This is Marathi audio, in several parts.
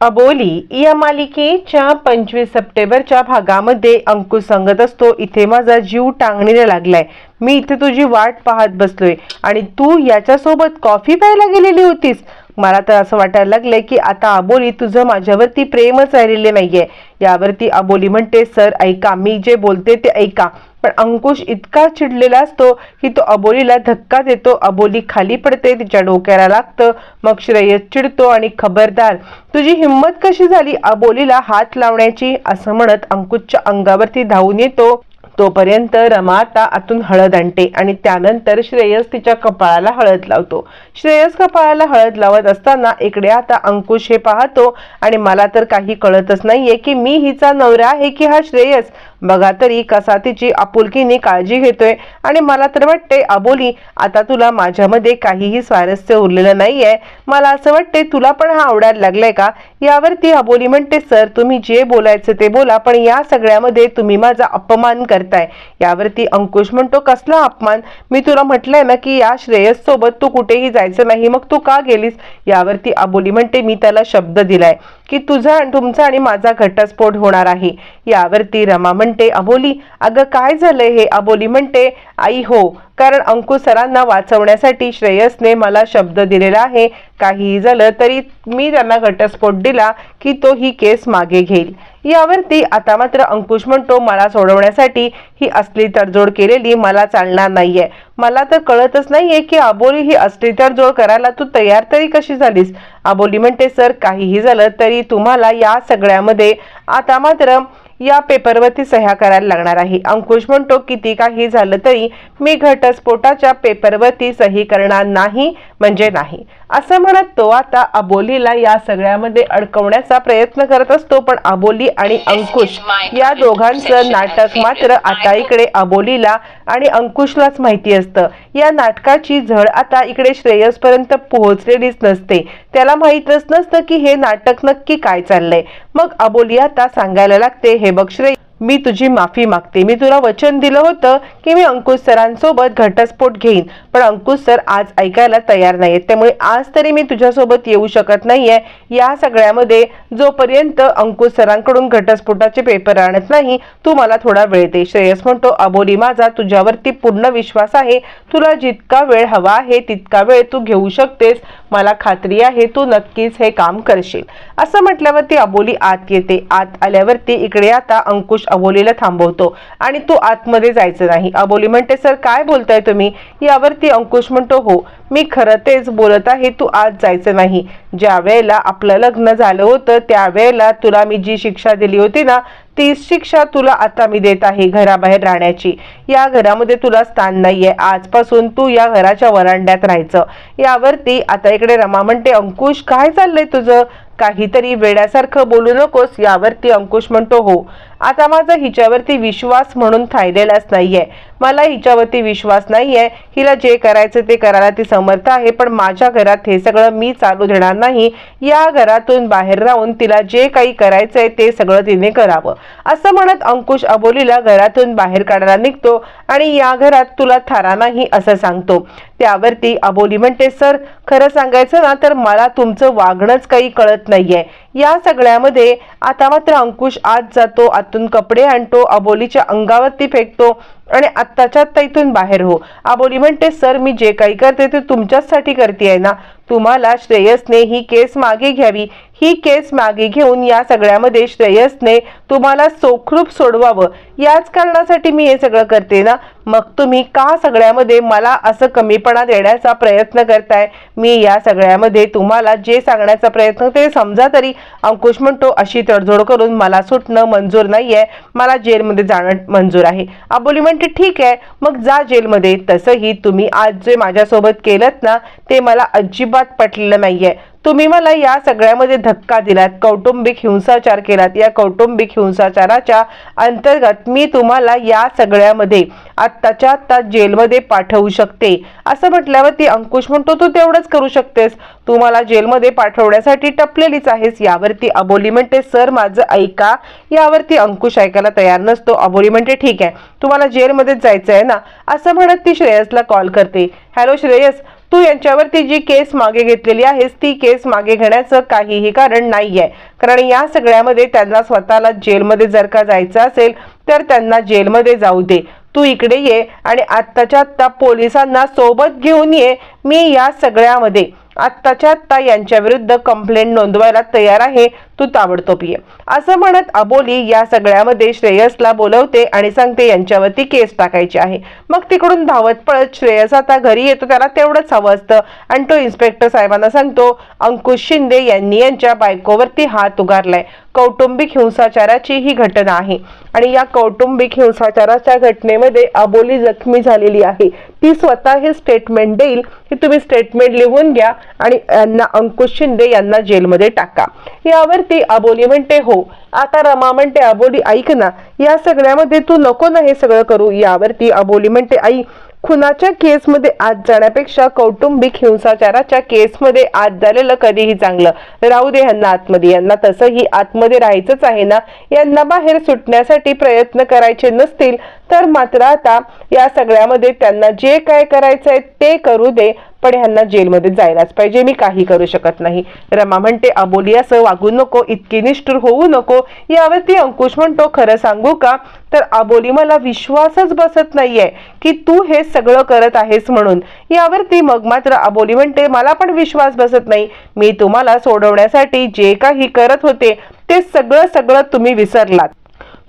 अबोली या मालिकेच्या पंचवीस सप्टेंबरच्या भागामध्ये अंकुश सांगत असतो इथे माझा जीव टांगणीला लागलाय. मी इथे तुझी वाट पाहत बसलोय. आणि तू याच्यासोबत कॉफी प्यायला गेलेली होतीस. मला तर असं वाटायला लागलंय की आता अबोली तुझं माझ्यावरती प्रेमच राहिलेले नाहीये. यावरती अबोली म्हणते सर ऐका मी जे बोलते ते ऐका. पण अंकुश इतका चिडलेला असतो की तो अबोलीला धक्का देतो. अबोली खाली पडते तिच्या डोक्याला लागतं. मग श्रेयस चिडतो आणि खबरदार तुझी हिंमत कशी झाली अबोलीला हात लावण्याची? असं म्हणत अंकुशच्या अंगावरती धावून येतो. तोपर्यंत रमाता आतून हळद आणते आणि त्यानंतर श्रेयस तिच्या कपाळाला हळद लावतो. श्रेयस कपाळाला हळद लावत असताना इकडे आता अंकुश हे पाहतो आणि मला तर काही कळतच नाहीये की मी हिचा नवरा आहे की हा श्रेयस. बघा तरी कसा तिची आपुलकीने काळजी घेतोय आणि मला तर वाटते अबोली आता तुला माझ्यामध्ये काहीही स्वारस्य उरलेलं नाहीये. मला असं वाटते तुला पण हा आवडायला लागलाय का? यावरती अबोली म्हणते सर तुम्ही जे बोलायचं ते बोला पण या सगळ्यामध्ये तुम्ही माझा अपमान आहे. यावरती अंकुश म्हणतो कसला अपमान? मी तुला म्हटलंय ना की या श्रेयस सोबत तू कुठेही जायचं नाही मग तू का गेलीस? यावरती अबोली म्हणते मी त्याला शब्द दिलाय की तुझा तुमचा आणि माझा घटस्फोट होणार आहे. यावरती रमा म्हणते अबोली अगं काय झालंय हे? अबोली म्हणते आई हो कारण अंकुश सरांना वाचवण्यासाठी श्रेयसने मला शब्द दिलेला आहे. काहीही झालं तरी मी त्यांना घटस्फोट दिला की तो ही केस मागे घेईल. यावरती आता मात्र अंकुश म्हणतो मला सोडवण्यासाठी ही असली तडजोड केलेली मला चालणार नाहीये. मला तर कळतच नाहीये की अबोली ही असली तडजोड करायला तू तयार तरी कशी झालीस? अबोली म्हणते सर काहीही झालं तरी तुम्हाला या सगळ्यामध्ये आता मात्र या पेपरवरती सह्या करायला लागणार आहे. अंकुश म्हणतो किती काही झालं तरी मी घटस्फोटाच्या पेपरवरती सही करणार नाही. म्हणजे नाही. असं म्हणत तो आता अबोलीला या सगळ्यामध्ये अडकवण्याचा प्रयत्न करत असतो पण अबोली आणि अंकुश या दोघांचं नाटक मात्र आता इकडे अबोलीला आणि अंकुशलाच माहिती असतं. या नाटकाची झळ आता इकडे श्रेयसपर्यंत पोहोचलेलीच नसते. त्याला माहीतच नसतं की हे नाटक नक्की काय चाललंय. मग अबोली आता सांगायला लागते हे बघ श्रेय मी तुझी माफी मागते. मी तुला वचन दिलं होतं की मी अंकुश सरांसोबत घटस्फोट घेईन. पण अंकुश सर आज ऐकायला तयार नाही आहेत त्यामुळे आज तरी मी तुझ्यासोबत येऊ शकत नाहीये. या सगळ्यामध्ये जोपर्यंत अंकुश सरांकडून घटस्फोटाचे पेपर आणत नाही तू मला थोडा वेळ दे. श्रेयस म्हणतो अबोली माझा तुझ्यावरती पूर्ण विश्वास आहे. तुला जितका वेळ हवा आहे तितका वेळ तू घेऊ शकतेस. मला खात्री आहे तू नक्कीच हे काम करशील. असं म्हटल्यावरती अबोली आत येते. आत आल्यावरती इकडे आता अंकुश अबोलीला थांबवतो आणि तू आतमध्ये जायचं नाही. अबोली म्हणते सर काय बोलताय तुम्ही? यावरती अंकुश म्हणतो हो मी खरं तेच बोलत आहे. तू आत जायचं नाही. ज्या वेळेला आपलं लग्न झालं होतं त्यावेळेला तुला मी जी शिक्षा दिली होती ना तीच शिक्षा तुला आता मी देत आहे घराबाहेर राहण्याची. या घरामध्ये तुला स्थान नाहीये. आजपासून तू या घराच्या वरांड्यात राहायचं. यावरती आता इकडे रमा म्हणते अंकुश काय चाललंय तुझं? काहीतरी वेड्यासारखं बोलू नकोस यावरती अंकुश म्हणतो हो. आता माझा हिच्यावरती विश्वास म्हणून थायलेलाच नाहीये. मला हिच्यावरती विश्वास नाहीये. हिला जे करायचं ते करायला ती समर्थ आहे पण माझ्या घरात हे सगळं मी चालू देणार नाही. या घरातून बाहेर राहून तिला जे काही करायचंय ते सगळं तिने करावं. असं म्हणत अंकुश अबोलीला घरातून बाहेर काढायला निघतो आणि या घरात तुला थारा नाही असं सांगतो. त्यावरती अबोली म्हणते सर खरं सांगायचं ना तर मला तुमचं वागणंच काही कळत नाहीये. या सगळ्यामध्ये आता मात्र अंकुश आत जातो आतून कपडे आणतो अबोलीच्या अंगावरती फेकतो आणि आत्ताच्या आत्ता इथून बाहेर हो. अबोली म्हणते सर मी जे काही करते ते तुमच्याचसाठी करते आहे ना? तुम्हाला श्रेयसने ही केस मागे घ्यावी. ही केस मागे घेऊन या सगळ्यामध्ये श्रेयसने तुम्हाला सोखरूप सोडवावं. याच कारणासाठी मी हे सगळं करते ना? मग तुम्ही का सगळ्यामध्ये मला असं कमीपणा देण्याचा प्रयत्न करताय? मी या सगळ्यामध्ये तुम्हाला जे सांगण्याचा प्रयत्न ते समजा तरी. अंकुश म्हणतो अशी तडजोड करून मला सुटणं मंजूर नाही आहे मला जेलमध्ये जाणं मंजूर आहे. अबोली म्हणते ठीक आहे. मग जा जेलमध्ये. तसंही तुम्ही आज जे माझ्यासोबत केलं ना ते मला अजिबात पटलेलं नाही आहे तुम्ही मला या सगळ्यामध्ये धक्का दिलात. कौटुंबिक हिंसाचार केलात. या कौटुंबिक हिंसाचाराच्या अंतर्गत मी तुम्हाला या सगळ्यामध्ये आत्ताच्या आत्ता जेलमध्ये पाठवू शकते. असं म्हटल्यावर ती अंकुश म्हणतो तू तेवढंच करू शकतेस. तू मला जेलमध्ये पाठवण्यासाठी टपलेलीच आहेस. यावरती अबोली म्हणते सर माझं ऐका यावरती अंकुश ऐकायला तयार नसतो. अबोली म्हणते ठीक आहे. तुम्हाला जेलमध्येच जायचं आहे ना असं म्हणत ती श्रेयसला कॉल करते. हॅलो श्रेयस. तू यांच्यावरती जी केस मागे घेतलेली आहेस ती केस मागे घेण्याचं काहीही कारण नाहीये. कारण या सगळ्यामध्ये त्यांना स्वतःला जेलमध्ये जर का जायचं असेल तर त्यांना जेलमध्ये जाऊ दे. तू इकडे ये आणि आत्ताच्या आत्ता पोलिसांना सोबत घेऊन ये. मी या सगळ्यामध्ये आत्ताच्या आत्ता यांच्या विरुद्ध कंप्लेंट नोंदवायला तयार आहे. तू ताबडतोब ये. असं म्हणत अबोली या सगळ्यामध्ये श्रेयसला बोलवते आणि सांगते यांच्यावरती केस टाकायची आहे. मग तिकडून धावत पळत श्रेयस आता घरी येतो त्याला तेवढंच हवं असतं. आणि तो इन्स्पेक्टर साहेबांना सांगतो अंकुश शिंदे यांनी यांच्या बायकोवरती हात उगारलाय. कौटुंबिक हिंसाचाराची ही घटना आहे. आणि या कौटुंबिक हिंसाचाराच्या घटनेमध्ये अबोली जखमी झालेली आहे. ती स्वतः हे स्टेटमेंट देईल की तुम्ही स्टेटमेंट लिहून घ्या आणि यांना अंकुश शिंदे यांना जेलमध्ये टाका. यावर यावरती अबोली म्हणते हो. आता रमा म्हणते अबोली ऐक ना. या सगळ्यामध्ये तू नको ना हे सगळं करू. यावरती अबोली म्हणते आई खुनाच्या केसमध्ये आत जाण्यापेक्षा कौटुंबिक हिंसाचाराच्या केसमध्ये आत झालेलं कधीही चांगलं. राहू दे यांना आतमध्ये. यांना तसंही आतमध्ये राहायचंच आहे ना. यांना बाहेर सुटण्यासाठी प्रयत्न करायचे नसतील तर मात्र आता या सगळ्यामध्ये त्यांना जे काय करायचंय ते करू दे. पण ह्यांना जेलमध्ये जायलाच पाहिजे. मी काही करू शकत नाही. रमा म्हणते अबोली असं वागू नको. इतकी निष्ठुर होऊ नको. यावरती अंकुश म्हणतो खरं सांगू का? तर अबोली मला विश्वासच बसत नाहीये की तू हे सगळं करत आहेस म्हणून. यावरती मग मात्र अबोली म्हणते मला पण विश्वास बसत नाही. मी तुम्हाला सोडवण्यासाठी जे काही करत होते ते सगळं सगळं तुम्ही विसरलात.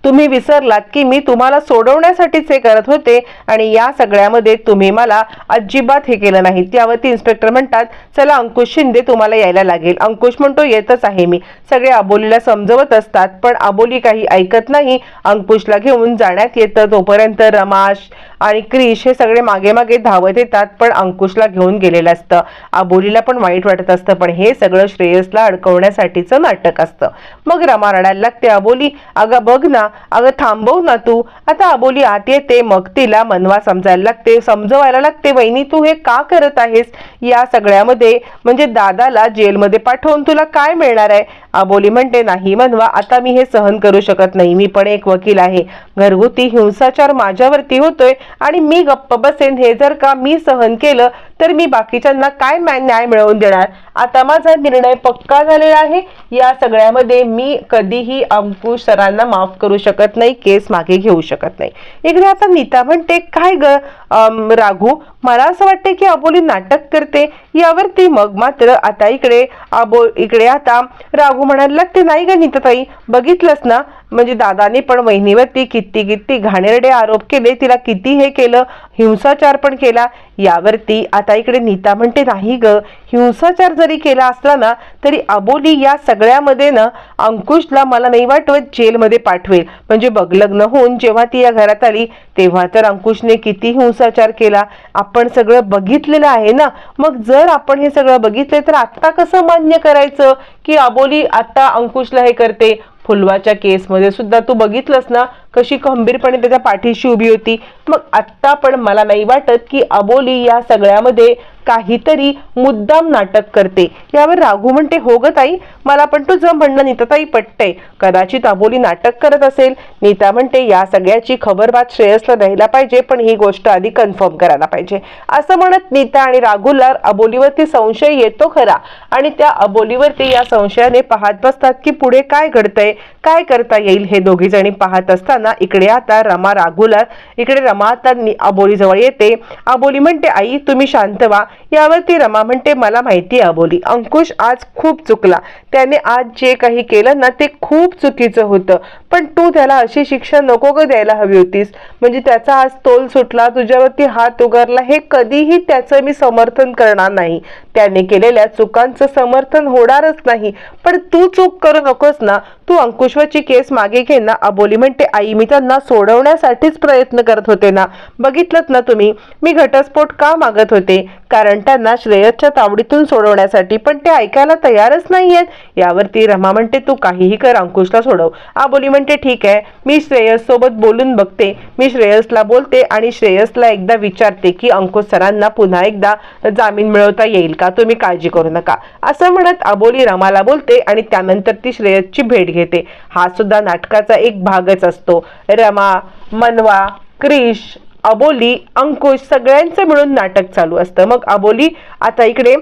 तुम्ही विसरलात की मी तुम्हाला सोडवण्यासाठीच हे करत होते आणि या सगळ्यामध्ये तुम्ही मला अजिबात हे केलं नाही. त्यावरती इन्स्पेक्टर म्हणतात चला अंकुश शिंदे तुम्हाला यायला लागेल. अंकुश म्हणतो येतच आहे मी. सगळे अबोलीला समजवत असतात पण अबोली काही ऐकत नाही. अंकुशला घेऊन जाण्यात येतं. तोपर्यंत रमाश आणि क्रिश हे सगळे मागे मागे धावत येतात पण अंकुशला घेऊन गेलेलं असतं. अबोलीला पण वाईट वाटत असतं पण हे सगळं श्रेयसला अडकवण्यासाठीचं नाटक असतं. मग रमा रडायला लागते अबोली अगं बघ ना अगं थांबव ना तू. आता अबोली आत येते मग तिला मनवा समजायला लागते समजवायला लागते वहिनी तू हे का करत आहेस? या सगळ्यामध्ये म्हणजे दादाला जेलमध्ये पाठवून तुला काय मिळणार आहे? अबोली म्हणते नाही मनवा आता मी हे सहन करू शकत नाही. मी पण एक वकील आहे. घरगुती हिंसाचार माझ्यावरती होतोय. आणि मी गप्प बसेन हे जर का मी सहन केलं तर मी बाकीच्यांना काय न्याय मिळवून देणार? आता माझा निर्णय पक्का झालेला आहे. या सगळ्यामध्ये मी कधीही अंकुश सरांना माफ करू शकत नाही केस मागे घेऊ शकत नाही. इकडे आता नीता म्हणते काय ग राघू? मला असं वाटते की अबोली नाटक करते. यावरती मग मात्र आता इकडे अबो इकडे आता राघू म्हणायला लागते नाही ग नीताताई बघितलंस ना? म्हणजे दादाने पण वहिनीवरती किती किती घाणेरडे आरोप केले तिला किती हे केलं हिंसाचार पण केला. यावरती आता इकडे नीता म्हणते नाही ग हिंसाचार जरी केला असला ना तरी अबोली या सगळ्यामध्ये ना अंकुशला मला नाही वाटवत जेलमध्ये पाठवेल. म्हणजे बघ लग्न होऊन जेव्हा ती या घरात आली तेव्हा तर अंकुशने किती हिंसाचार केला. आपण सगळं बघितलेलं आहे ना. मग जर आपण हे सगळं बघितले तर आत्ता कसं मान्य करायचं की अबोली आत्ता अंकुशला हे करते? फुलवाच्या केसमध्ये सुद्धा तू बघितलंस ना? कशी खंबीरपणे त्याच्या पाठीशी उभी होती. मग आत्ता पण मला नाही वाटत की अबोली या सगळ्यामध्ये काहीतरी मुद्दाम नाटक करते. यावर राघू म्हणते हो ग ताई मला पण तुझं म्हणणं नीताताई पटतंय. कदाचित अबोली नाटक करत असेल. नीता म्हणते या सगळ्याची खबरबात श्रेयसला द्यायला पाहिजे पण ही गोष्ट आधी कन्फर्म करायला पाहिजे. असं म्हणत नीता आणि राघूला अबोलीवरती संशय येतो खरा. आणि त्या अबोलीवरती या संशयाने पाहत बसतात की पुढे काय घडतंय काय करता येईल हे दोघी जणी पाहत असताना इकडे आता रमा रागूला इकडे रमा आता आबोलीजवळ येते. अबोली म्हणते आई तुम्ही शांत व्हा. यावरती रमा म्हणते मला माहिती आबोली अंकुश आज खूप चुकला. त्याने आज जे काही केलं ना ते खूप चुकीचं होतं. पण तू त्याला अशी शिक्षा नको ग द्यायला हवी होतीस. म्हणजे त्याचा आज तोल सुटला तुझ्यावरती हात उगारला हे कधीही त्याचं मी समर्थन करणार नाही. त्याने केलेल्या चुकांचं समर्थन होणारच नाही. पण तू चूक करू नकोस ना. तू अंकुशवाची केस मागे घे ना. अबोली म्हणते आई मी त्यांना सोडवण्यासाठीच प्रयत्न करत होते ना. बघितलं ना तुम्ही? मी घटस्फोट का मागत होते? कारण त्यांना श्रेयसच्या तावडीतून सोडवण्यासाठी पण ते ऐकायला तयारच नाही आहेत यावरती रमा म्हणते तू काहीही कर अंकुशला सोडव. आबोली म्हणते ठीक आहे. मी श्रेयस सोबत बोलून बघते. मी श्रेयसला बोलते आणि श्रेयसला एकदा विचारते की अंकुश सरांना पुन्हा एकदा जामीन मिळवता येईल का? तुम्ही काळजी करू नका. असं म्हणत आबोली रमाला बोलते आणि त्यानंतर ती श्रेयसची भेट घेते. हा सुद्धा नाटकाचा एक भागच असतो. रमा मनवा क्रिश अबोली अंकुश सगळ्यांचं मिळून नाटक चालू असतं. मग अबोली आता इकडे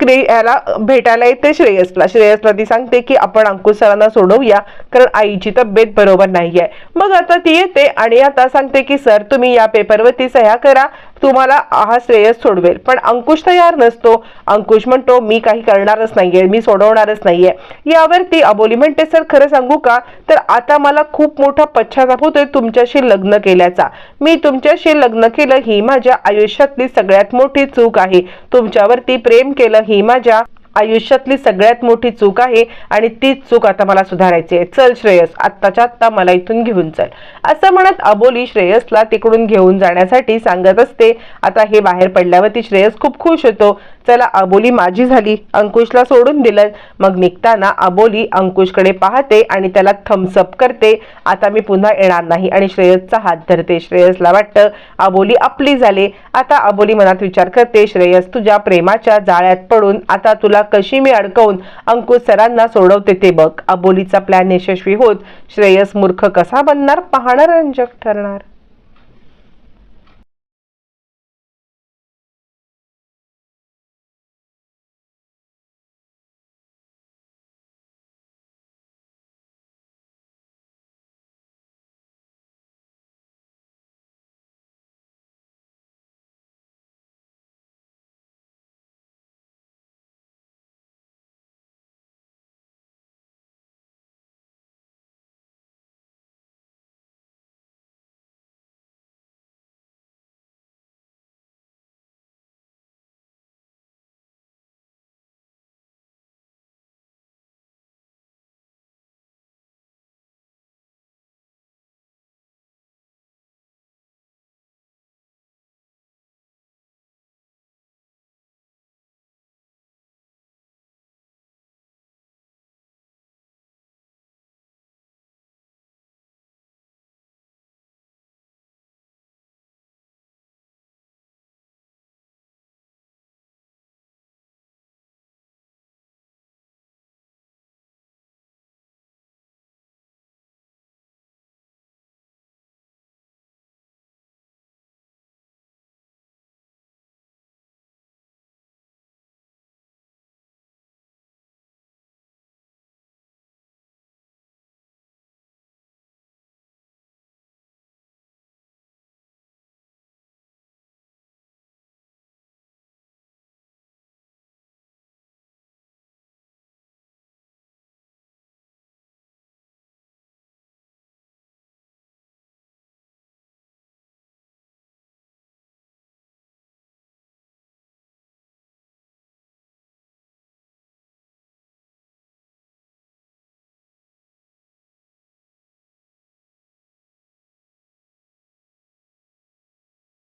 क्रे याला भेटायला येते श्रेयसला. श्रेयसला ती सांगते की आपण अंकुश सरांना सोडवूया कारण आईची तब्येत बरोबर नाही आहे मग आता ती येते आणि आता सांगते की सर तुम्ही या पेपरवरती सह्या करा तुम्हाला हा श्रेयस सोडवेल. पण अंकुश तयार नसतो. अंकुश म्हणतो मी काही करणारच नाहीये मी सोडवणारच नाहीये. यावरती अबोली म्हणते सर खरं सांगू का? तर आता मला खूप मोठा पश्चाताप होतोय तुमच्याशी लग्न केल्याचा. मी तुमच्याशी लग्न केलं ही माझ्या आयुष्यातली सगळ्यात मोठी चूक आहे. तुमच्यावरती प्रेम केलं ही माझ्या आयुष्यातली सगळ्यात मोठी चूक आहे आणि तीच चूक आता मला सुधारायची आहे. चल श्रेयस आत्ताच्या आत्ता मला इथून घेऊन चल. असं म्हणत अबोली श्रेयसला तिकडून घेऊन जाण्यासाठी सांगत असते. आता हे बाहेर पडल्यावरती श्रेयस खूप खुश होतो. चला अबोली माझी झाली. अंकुशला सोडून दिलं. मग निघताना अबोली अंकुशकडे पाहते आणि त्याला थम्सअप करते. आता मी पुन्हा येणार नाही आणि श्रेयसचा हात धरते. श्रेयसला वाटतं अबोली आपली झाले. आता अबोली मनात विचार करते श्रेयस तुझ्या प्रेमाच्या जाळ्यात पडून आता तुला कशी मी अडकवून अंकुश सरांना सोडवते ते बघ. अबोलीचा प्लॅन यशस्वी होत श्रेयस मूर्ख कसा बनणार? पाहणार रंजक ठरणार.